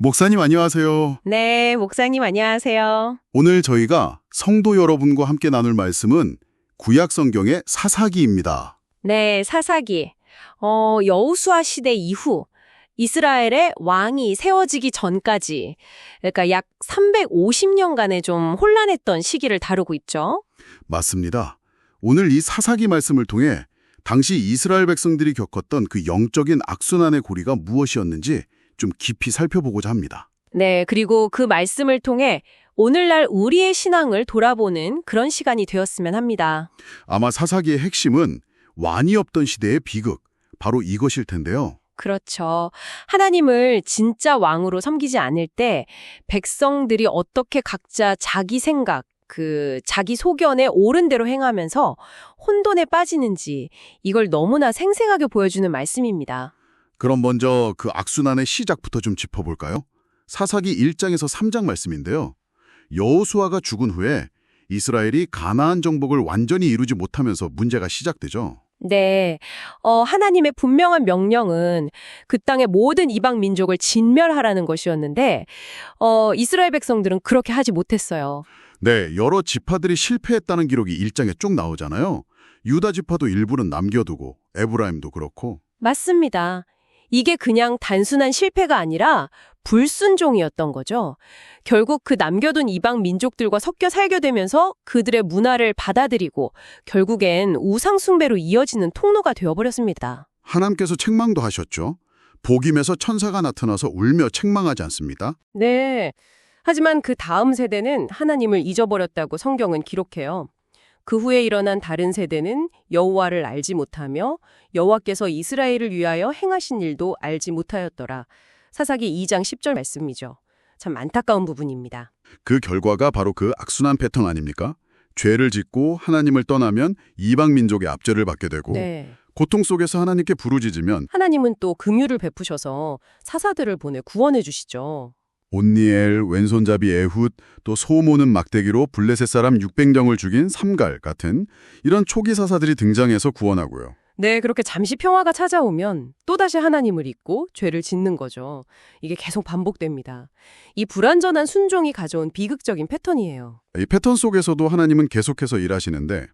목사님 안녕하세요. 네, 목사님 안녕하세요. 오늘 저희가 성도 여러분과 함께 나눌 말씀은 구약 성경의 사사기입니다. 네, 사사기. 어, 여우수아 시대 이후 이스라엘의 왕이 세워지기 전까지 그러니까 약 350년간의 좀 혼란했던 시기를 다루고 있죠. 맞습니다. 오늘 이 사사기 말씀을 통해 당시 이스라엘 백성들이 겪었던 그 영적인 악순환의 고리가 무엇이었는지 좀 깊이 살펴보고자 합니다. 네, 그리고 그 말씀을 통해 오늘날 우리의 신앙을 돌아보는 그런 시간이 되었으면 합니다. 아마 사사기의 핵심은 완이 없던 시대의 비극, 바로 이것일 텐데요. 그렇죠. 하나님을 진짜 왕으로 섬기지 않을 때 백성들이 어떻게 각자 자기 생각, 그 자기 소견에 옳은 대로 행하면서 혼돈에 빠지는지 이걸 너무나 생생하게 보여주는 말씀입니다. 그럼 먼저 그 악순환의 시작부터 좀 짚어볼까요? 사사기 1장에서 3장 말씀인데요. 여호수아가 죽은 후에 이스라엘이 가나안 정복을 완전히 이루지 못하면서 문제가 시작되죠. 네. 어, 하나님의 분명한 명령은 그 땅의 모든 이방 민족을 진멸하라는 것이었는데, 어, 이스라엘 백성들은 그렇게 하지 못했어요. 네, 여러 지파들이 실패했다는 기록이 1장에 쭉 나오잖아요. 유다 지파도 일부는 남겨두고 에브라임도 그렇고 맞습니다. 이게 그냥 단순한 실패가 아니라 불순종이었던 거죠. 결국 그 남겨둔 이방 민족들과 섞여 살게 되면서 그들의 문화를 받아들이고 결국엔 우상숭배로 이어지는 통로가 되어버렸습니다. 하나님께서 책망도 하셨죠. 복임에서 천사가 나타나서 울며 책망하지 않습니다. 네. 하지만 그 다음 세대는 하나님을 잊어버렸다고 성경은 기록해요. 그 후에 일어난 다른 세대는 여호와를 알지 못하며 여호와께서 이스라엘을 위하여 행하신 일도 알지 못하였더라. 사사기 2장 10절 말씀이죠. 참 안타까운 부분입니다. 그 결과가 바로 그 악순환 패턴 아닙니까? 죄를 짓고 하나님을 떠나면 이방 민족의 압제를 받게 되고 네. 고통 속에서 하나님께 부르짖으면 하나님은 또 긍휼을 베푸셔서 사사들을 보내 구원해 주시죠. 온니엘, 왼손잡이 에훗, 또 소모는 막대기로 블레셋 사람 600명을 죽인 삼갈 같은 이런 초기 사사들이 등장해서 구원하고요. 네, 그렇게 잠시 평화가 찾아오면 또다시 하나님을 잊고 죄를 짓는 거죠. 이게 계속 반복됩니다. 이 불완전한 순종이 가져온 비극적인 패턴이에요. 이 패턴 속에서도 하나님은 계속해서 일하시는데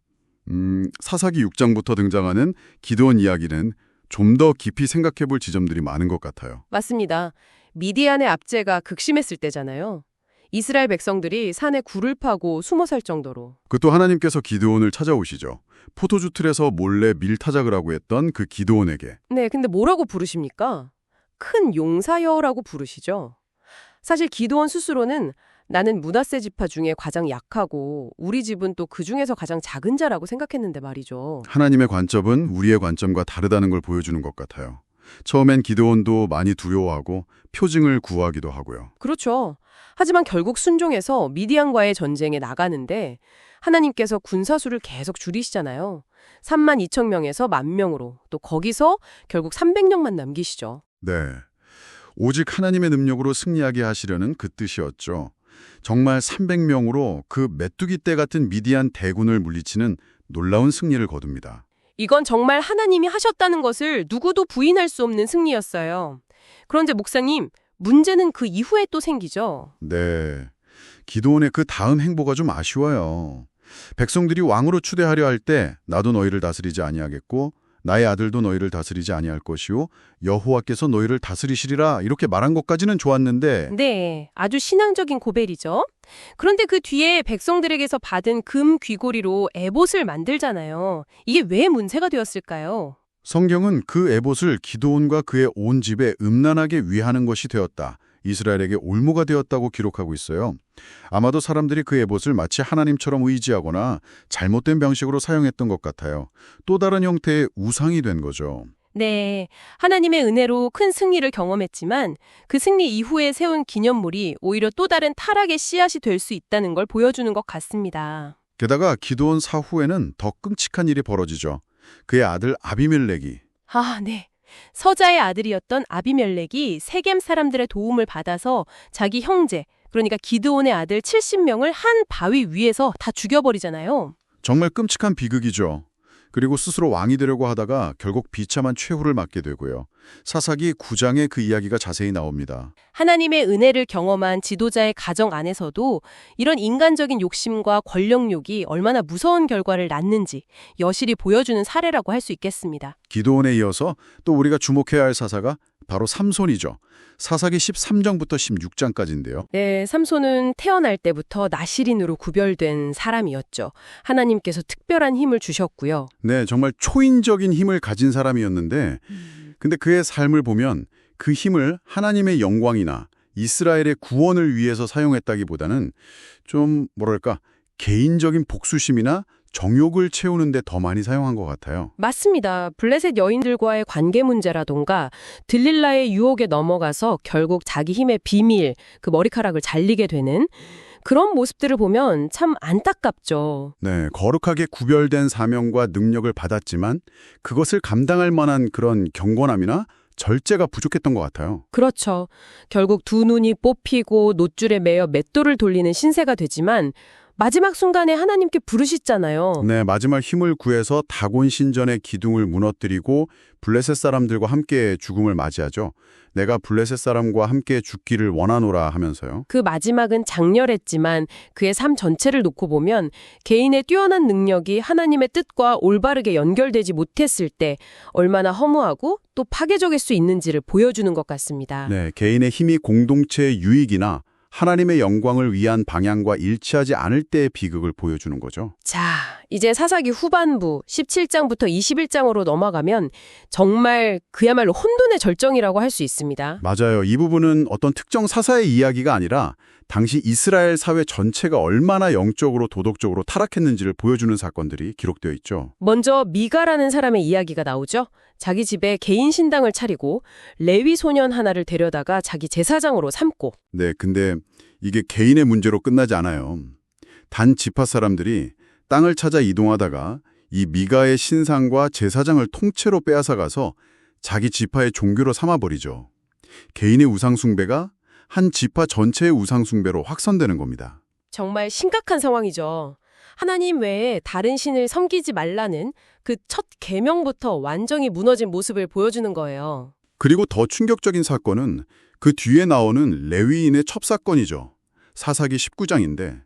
음, 사사기 6장부터 등장하는 기도원 이야기는 좀 더 깊이 생각해 볼 지점들이 많은 것 같아요. 맞습니다. 미디안의 압제가 극심했을 때잖아요. 이스라엘 백성들이 산에 굴을 파고 숨어 살 정도로. 그 또 하나님께서 기드온을 찾아오시죠. 포도주 틀에서 몰래 밀타작을 하고 했던 그 기드온에게 네, 근데 뭐라고 부르십니까? 큰 용사여라고 부르시죠. 사실 기도원 스스로는 나는 문하세 지파 중에 가장 약하고 우리 집은 또 그 중에서 가장 작은 자라고 생각했는데 말이죠. 하나님의 관점은 우리의 관점과 다르다는 걸 보여주는 것 같아요. 처음엔 기드온도 많이 두려워하고 표징을 구하기도 하고요. 그렇죠. 하지만 결국 순종해서 미디안과의 전쟁에 나가는데 하나님께서 군사수를 계속 줄이시잖아요. 3만 2천 명에서 만 명으로 또 거기서 결국 300명만 남기시죠. 네. 오직 하나님의 능력으로 승리하게 하시려는 그 뜻이었죠. 정말 300명으로 그 메뚜기 떼 같은 미디안 대군을 물리치는 놀라운 승리를 거둡니다. 이건 정말 하나님이 하셨다는 것을 누구도 부인할 수 없는 승리였어요. 그런데 목사님, 문제는 그 이후에 또 생기죠. 네. 기도원의 그 다음 행보가 좀 아쉬워요. 백성들이 왕으로 추대하려 할 때 나도 너희를 다스리지 아니하겠고 나의 아들도 너희를 다스리지 아니할 것이요 여호와께서 너희를 다스리시리라 이렇게 말한 것까지는 좋았는데 네, 아주 신앙적인 고백이죠. 그런데 그 뒤에 백성들에게서 받은 금 귀고리로 에봇을 만들잖아요. 이게 왜 문제가 되었을까요? 성경은 그 에봇을 기도원과 그의 온 집에 음란하게 위하는 것이 되었다. 이스라엘에게 올무가 되었다고 기록하고 있어요. 아마도 사람들이 그 에봇을 마치 하나님처럼 의지하거나 잘못된 방식으로 사용했던 것 같아요. 또 다른 형태의 우상이 된 거죠. 네, 하나님의 은혜로 큰 승리를 경험했지만 그 승리 이후에 세운 기념물이 오히려 또 다른 타락의 씨앗이 될 수 있다는 걸 보여주는 것 같습니다. 게다가 기도원 사후에는 더 끔찍한 일이 벌어지죠. 그의 아들 아비멜렉이 아, 네. 서자의 아들이었던 아비멜렉이 세겜 사람들의 도움을 받아서 자기 형제, 그러니까 기드온의 아들 70명을 한 바위 위에서 다 죽여버리잖아요. 정말 끔찍한 비극이죠. 그리고 스스로 왕이 되려고 하다가 결국 비참한 최후를 맞게 되고요. 사사기 9장에 그 이야기가 자세히 나옵니다. 하나님의 은혜를 경험한 지도자의 가정 안에서도 이런 인간적인 욕심과 권력욕이 얼마나 무서운 결과를 낳는지 여실히 보여주는 사례라고 할 수 있겠습니다. 기도원에 이어서 또 우리가 주목해야 할 사사가 바로 삼손이죠. 사사기 13장부터 16장까지인데요. 네, 삼손은 태어날 때부터 나시린으로 구별된 사람이었죠. 하나님께서 특별한 힘을 주셨고요. 네, 정말 초인적인 힘을 가진 사람이었는데 근데 그의 삶을 보면 그 힘을 하나님의 영광이나 이스라엘의 구원을 위해서 사용했다기보다는 좀 뭐랄까 개인적인 복수심이나 정욕을 채우는데 더 많이 사용한 것 같아요. 맞습니다. 블레셋 여인들과의 관계 문제라던가 들릴라의 유혹에 넘어가서 결국 자기 힘의 비밀, 그 머리카락을 잘리게 되는 그런 모습들을 보면 참 안타깝죠. 네, 거룩하게 구별된 사명과 능력을 받았지만 그것을 감당할 만한 그런 경건함이나 절제가 부족했던 것 같아요. 그렇죠. 결국 두 눈이 뽑히고 노줄에 매여 맷돌을 돌리는 신세가 되지만 마지막 순간에 하나님께 부르시잖아요. 네, 마지막 힘을 구해서 다곤 신전의 기둥을 무너뜨리고 블레셋 사람들과 함께 죽음을 맞이하죠. 내가 블레셋 사람과 함께 죽기를 원하노라 하면서요. 그 마지막은 장렬했지만 그의 삶 전체를 놓고 보면 개인의 뛰어난 능력이 하나님의 뜻과 올바르게 연결되지 못했을 때 얼마나 허무하고 또 파괴적일 수 있는지를 보여주는 것 같습니다. 네, 개인의 힘이 공동체의 유익이나 하나님의 영광을 위한 방향과 일치하지 않을 때의 비극을 보여주는 거죠. 자, 이제 사사기 후반부 17장부터 21장으로 넘어가면 정말 그야말로 혼돈의 절정이라고 할 수 있습니다. 맞아요. 이 부분은 어떤 특정 사사의 이야기가 아니라 당시 이스라엘 사회 전체가 얼마나 영적으로 도덕적으로 타락했는지를 보여주는 사건들이 기록되어 있죠. 먼저 미가라는 사람의 이야기가 나오죠. 자기 집에 개인 신당을 차리고 레위 소년 하나를 데려다가 자기 제사장으로 삼고 네, 근데 이게 개인의 문제로 끝나지 않아요. 단 지파 사람들이 땅을 찾아 이동하다가 이 미가의 신상과 제사장을 통째로 빼앗아가서 자기 지파의 종교로 삼아버리죠. 개인의 우상숭배가 한 지파 전체의 우상숭배로 확산되는 겁니다. 정말 심각한 상황이죠. 하나님 외에 다른 신을 섬기지 말라는 그 첫 계명부터 완전히 무너진 모습을 보여주는 거예요. 그리고 더 충격적인 사건은 그 뒤에 나오는 레위인의 첩사건이죠. 사사기 19장인데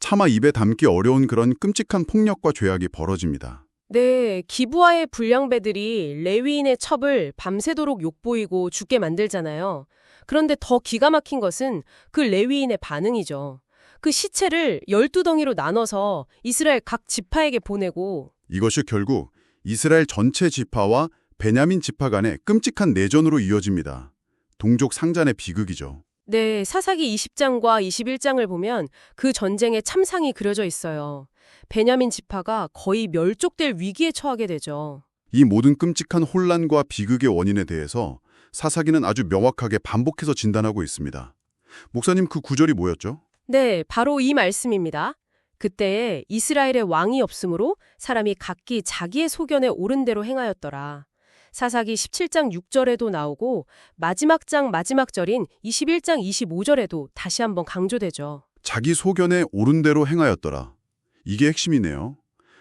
차마 입에 담기 어려운 그런 끔찍한 폭력과 죄악이 벌어집니다. 네, 기부와의 불량배들이 레위인의 첩을 밤새도록 욕보이고 죽게 만들잖아요. 그런데 더 기가 막힌 것은 그 레위인의 반응이죠. 그 시체를 12덩이로 나눠서 이스라엘 각 지파에게 보내고 이것이 결국 이스라엘 전체 지파와 베냐민 지파 간의 끔찍한 내전으로 이어집니다. 동족 상잔의 비극이죠. 네, 사사기 20장과 21장을 보면 그 전쟁의 참상이 그려져 있어요. 베냐민 지파가 거의 멸족될 위기에 처하게 되죠. 이 모든 끔찍한 혼란과 비극의 원인에 대해서 사사기는 아주 명확하게 반복해서 진단하고 있습니다. 목사님 그 구절이 뭐였죠? 네, 바로 이 말씀입니다. 그때에 이스라엘의 왕이 없으므로 사람이 각기 자기의 소견에 옳은 대로 행하였더라. 사사기 17장 6절에도 나오고 마지막 장 마지막 절인 21장 25절에도 다시 한번 강조되죠. 자기 소견에 옳은 대로 행하였더라. 이게 핵심이네요.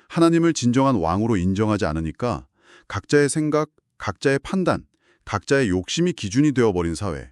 하나님을 진정한 왕으로 인정하지 않으니까 각자의 생각, 각자의 판단, 각자의 욕심이 기준이 되어버린 사회.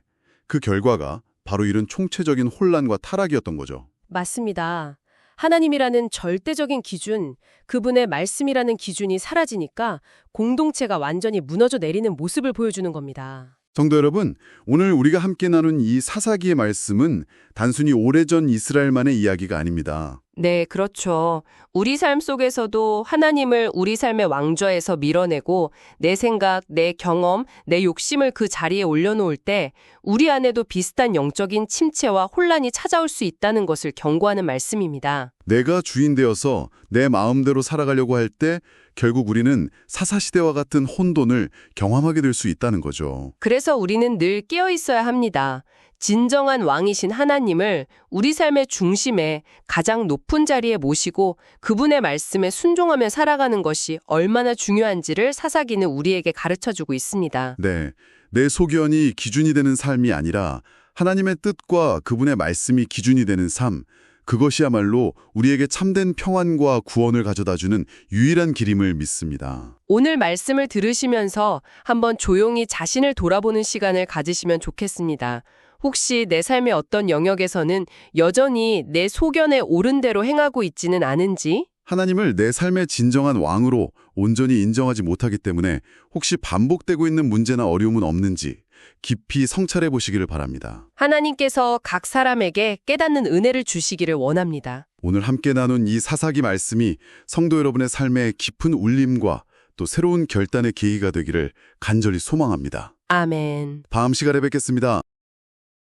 그 결과가 바로 이런 총체적인 혼란과 타락이었던 거죠. 맞습니다. 하나님이라는 절대적인 기준, 그분의 말씀이라는 기준이 사라지니까 공동체가 완전히 무너져 내리는 모습을 보여주는 겁니다. 성도 여러분, 오늘 우리가 함께 나눈 이 사사기의 말씀은 단순히 오래전 이스라엘만의 이야기가 아닙니다. 네, 그렇죠. 우리 삶 속에서도 하나님을 우리 삶의 왕좌에서 밀어내고 내 생각, 내 경험, 내 욕심을 그 자리에 올려놓을 때 우리 안에도 비슷한 영적인 침체와 혼란이 찾아올 수 있다는 것을 경고하는 말씀입니다. 내가 주인 되어서 내 마음대로 살아가려고 할 때 결국 우리는 사사시대와 같은 혼돈을 경험하게 될 수 있다는 거죠. 그래서 우리는 늘 깨어 있어야 합니다. 진정한 왕이신 하나님을 우리 삶의 중심에 가장 높은 자리에 모시고 그분의 말씀에 순종하며 살아가는 것이 얼마나 중요한지를 사사기는 우리에게 가르쳐주고 있습니다. 네, 내 소견이 기준이 되는 삶이 아니라 하나님의 뜻과 그분의 말씀이 기준이 되는 삶, 그것이야말로 우리에게 참된 평안과 구원을 가져다주는 유일한 길임을 믿습니다. 오늘 말씀을 들으시면서 한번 조용히 자신을 돌아보는 시간을 가지시면 좋겠습니다. 혹시 내 삶의 어떤 영역에서는 여전히 내 소견에 옳은 대로 행하고 있지는 않은지, 하나님을 내 삶의 진정한 왕으로 온전히 인정하지 못하기 때문에 혹시 반복되고 있는 문제나 어려움은 없는지 깊이 성찰해 보시기를 바랍니다. 하나님께서 각 사람에게 깨닫는 은혜를 주시기를 원합니다. 오늘 함께 나눈 이 사사기 말씀이 성도 여러분의 삶에 깊은 울림과 또 새로운 결단의 계기가 되기를 간절히 소망합니다. 아멘. 다음 시간에 뵙겠습니다.